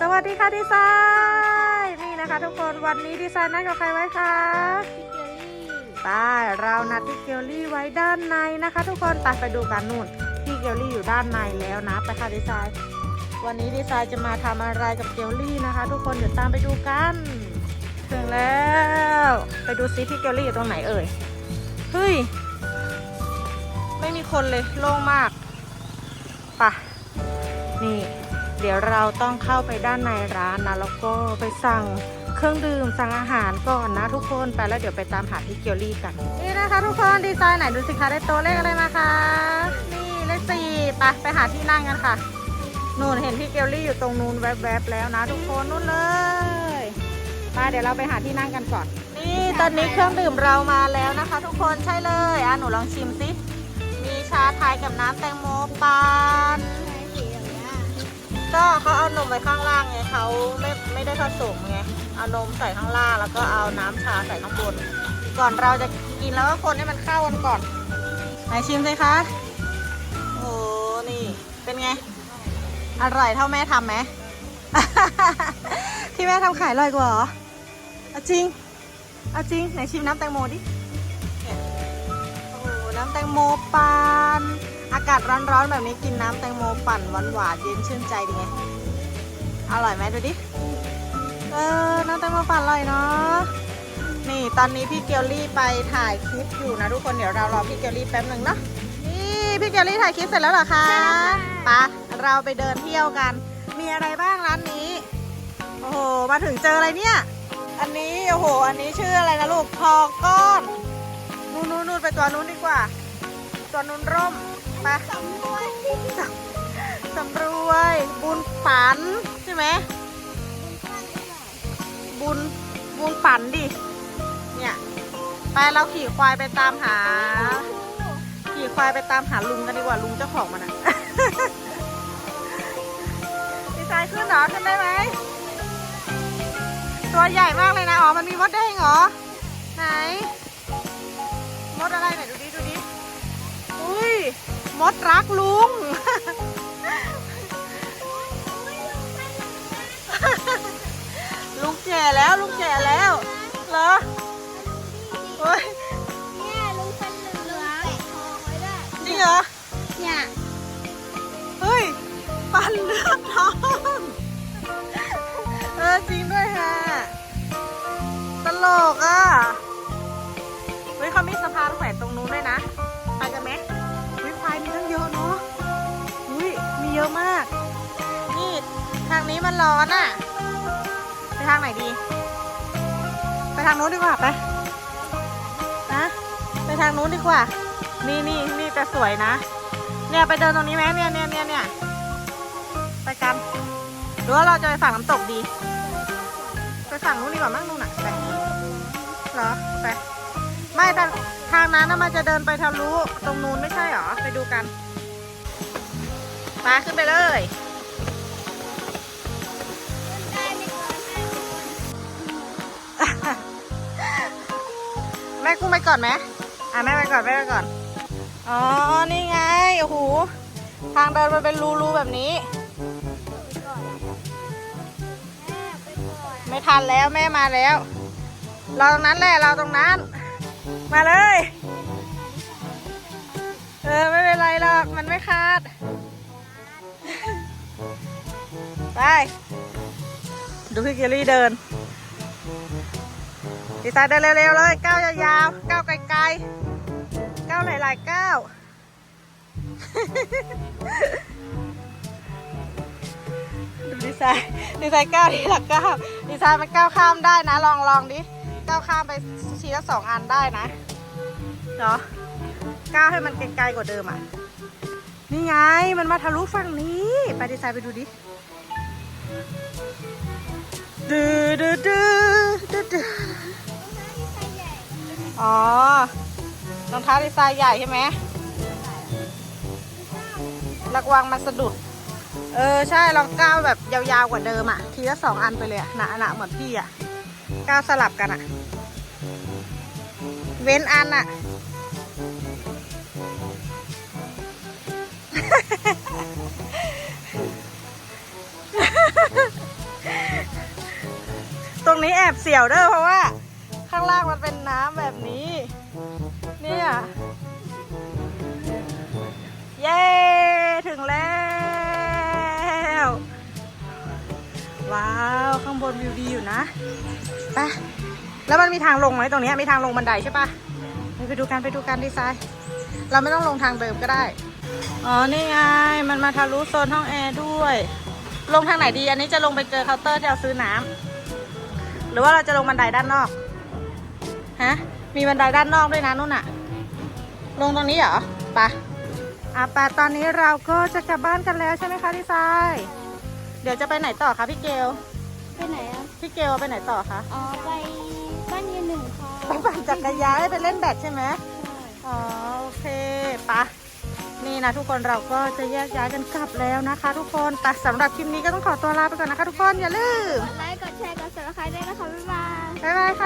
สวัสดีค่ะดีไซน์นี่นะคะทุกคนวันนี้ดีไซน์นัดกับใครไว้คะพี่เกลลี่ไปเรานัดพี่เกลลี่ไว้ด้านในนะคะ ทุกคนไปไปดูกันนู่นพี่เกลลี่อยู่ด้านในแล้วนะไปค่ะดีไซน์วันนี้ดีไซน์จะมาทำอะไรกับเกลลี่นะคะ ทุกคนเดี๋ยวตามไปดูกันถึงแล้ว ไปดูซิพี่เกลลี่อยู่ตรงไหนเอ่ยเฮ้ยไม่มีคนเลยโล่งมากไปะนี่ เดี๋ยวเราต้องเข้าไปด้านในร้านนะแล้วก็ไปสั่งเครื่องดื่มสั่งอาหารก่อนนะทุกคนไปแล้วเดี๋ยวไปตามหาพี่เกียวลี่กัน นี่นะคะทุกคนดีไซน์ไหนดูสิคะได้ตัวเลขอะไรมาคะนี่เลขสี่ไปไปหาที่นั่งกันค่ะนู่นเห็นพี่เกียวลี่อยู่ตรงนู้นแวบๆแล้วนะ ทุกคนนู่นเลยไปเดี๋ยวเราไปหาที่นั่งกันก่อน นี่ตอนนี้เครื่องดื่มเรามาแล้วนะคะ ทุกคนใช่เลยอะหนูลองชิมสิมีชาไทยกับน้ำแตงโมปาน ก็เขาเอานมไว้ข้างล่างไงเขาไม่ไม่ได้ผสมไงเอานมใส่ข้างล่างแล้วก็เอาน้ำชาใส่ข้างบน ก่อนเราจะกินแล้วก็คนให้มันเข้ากันก่อนไหนชิมสิคะโอ้นี่เป็นไงอร่อยเท่าแม่ทำไหมที่แม่ทำขายอร่อยกว่าเหรอเอาจริงเอาจริงไหนชิมน้ำแตงโมดิโอ้โหน้ำแตงโมปั่นอากาศร้อนๆแบบนี้กินน้ำแตงโมปั่นหวานๆเย็นชื่นใจดีไงอร่อยไหมดูดิ เออ น้ำแตงโมปั่นอร่อยเนาะ นี่ตอนนี้พี่เกลลี่ไปถ่ายคลิปอยู่นะทุกคน เดี๋ยวเรารอพี่เกลลี่แป๊บหนึ่งเนาะ นี่พี่เกลลี่ถ่ายคลิปเสร็จแล้วเหรอคะไปะเราไปเดินเที่ยวกัน มีอะไรบ้างร้านนี้ โอ้โห มาถึงเจออะไรเนี่ย อันนี้โอ้โห อันนี้ชื่ออะไรนะลูกทอก้อนนู่นนู่นนู่นไปตัวนู้นดีกว่า ตัวนู้นร่ม ไปสำรวจสำรวย บุญปันใช่ไหมบุญบุญปันดิ เนี่ย ไปเราขี่ควายไปตามหา ขี่ควายไปตามหาลุงกันดีกว่าลุงเจ้าของมันอะดีใจขึ้นเหรอขึ้นได้ไหม ตัวใหญ่มากเลยนะ อ๋อ มันมีมดแดงเหรอ ไหน มดอะไรไหนดูดิ ดูดิ อุ้ย ดรักลุง ลุงแก่แล้วลุงแก่แล้วเหรอเฮ้ยเนี่ยลุงเป็นเหลืองแปะทองไว้ด้วยจริงเหรอ เนี่ยเฮ้ยปันเลือดทองเออจริงด้วยค่ะ ตลกอะ นี้มันร้อนอะ ไปทางไหนดี ไปทางนู้นดีกว่าไปนะไปทางนู้นดีกว่า นี่นี่นี่แต่สวยนะ เนี่ยไปเดินตรงนี้ไหมเนี่ยเนี่ยเนี่ยเนี่ยไปกันหรือว่าเราจะไปฝั่งน้ำตกดี ไปฝั่งนู้นดีกว่ามั้งนู่นน่ะไปเหรอไปไม่แต่ทางนั้นน่ะมันจะเดินไปทะลุตรงนู้นไม่ใช่หรอ ไปดูกันมาขึ้นไปเลย ม่กุ้งไปก่อนไหมอะแม่ไปก่อนแม่ไปก่อน อ๋อ นี่ไง โอ้โห ทางเดินมันเป็นรูๆแบบนี้ไปก่อนแม่ไปก่อนไม่ทันแล้วแม่มาแล้ว เราตรงนั้นแหละเราตรงนั้น มาเลย เออไม่เป็นไรหรอก มันไม่ขาด ไป ดูพี่เกลลี่เดิน ดีไซน์เดินเร็วๆเลยก้าวยาวๆก้าวไกลๆก้าวหลายๆก้าวดูดีไซน์ดีไซน์ก้าวทีละก้าวดีไซน์มันก้าวข้ามได้นะ ลองลองดิก้าวข้ามไปทีละสองอันได้นะเนาะก้าวให้มันไกลๆกว่าเดิมอะนี่ไงมันมาทะลุฝั่งนี้ไปดีไซน์ไปดูดิดูดูดูดูดูอ๋ อรองเท้าดีไซน์ใหญ่ใช่ไหมระวังมันสะดุด เออใช่ลองก้าวแบบยาวๆกว่าเดิมอะทีละสองอันไปเลยอะหนาหนาเหมือนพี่อะก้าวสลับกันอะเว้นอันอะรงนี้แอบเสียวเด้อเพราะว่า ข้างล่างมันเป็นน้ำแบบนี้ เนี่ย เย้ ถึงแล้ว ว้าว ข้างบนวิวดีอยู่นะไปแล้วมันมีทางลงไหมตรงนี้มีทางลงบันไดใช่ปะไปดูกันไปดูกันดีไซน์เราไม่ต้องลงทางเดิมก็ได้ อ๋อ นี่ไง มันมาทะลุโซนห้องแอร์ด้วย ลงทางไหนดี อันนี้จะลงไปเจอเคาน์เตอร์ที่เราซื้อน้ำ หรือว่าเราจะลงบันไดด้านนอก ฮะ มีบันไดด้านนอกด้วยนะนู่นอะลงตรงนี้เหรอไปะอะไปตอนนี้เราก็จะกลับบ้านกันแล้วใช่ไหมคะดีไซน์เดี๋ยวจะไปไหนต่อคะพี่เกล ไปไหนอะ พี่เกลไปไหนต่อคะอ๋อ ไปบ้านยืนหนึ่งค่ะไปปั่นจักรยานไปเล่นแบดใช่ไหมอ๋อโอเคปะนี่นะทุกคนเราก็จะแยกย้ายกันกลับแล้วนะคะ ทุกคนแต่สำหรับคลิปนี้ก็ต้องขอตัวลาไปก่อนนะคะ ทุกคนอย่าลืม กดไลค์ กดแชร์ กด subscribe ด้วยนะคะ บ๊ายบาย บ๊ายบายค่ะ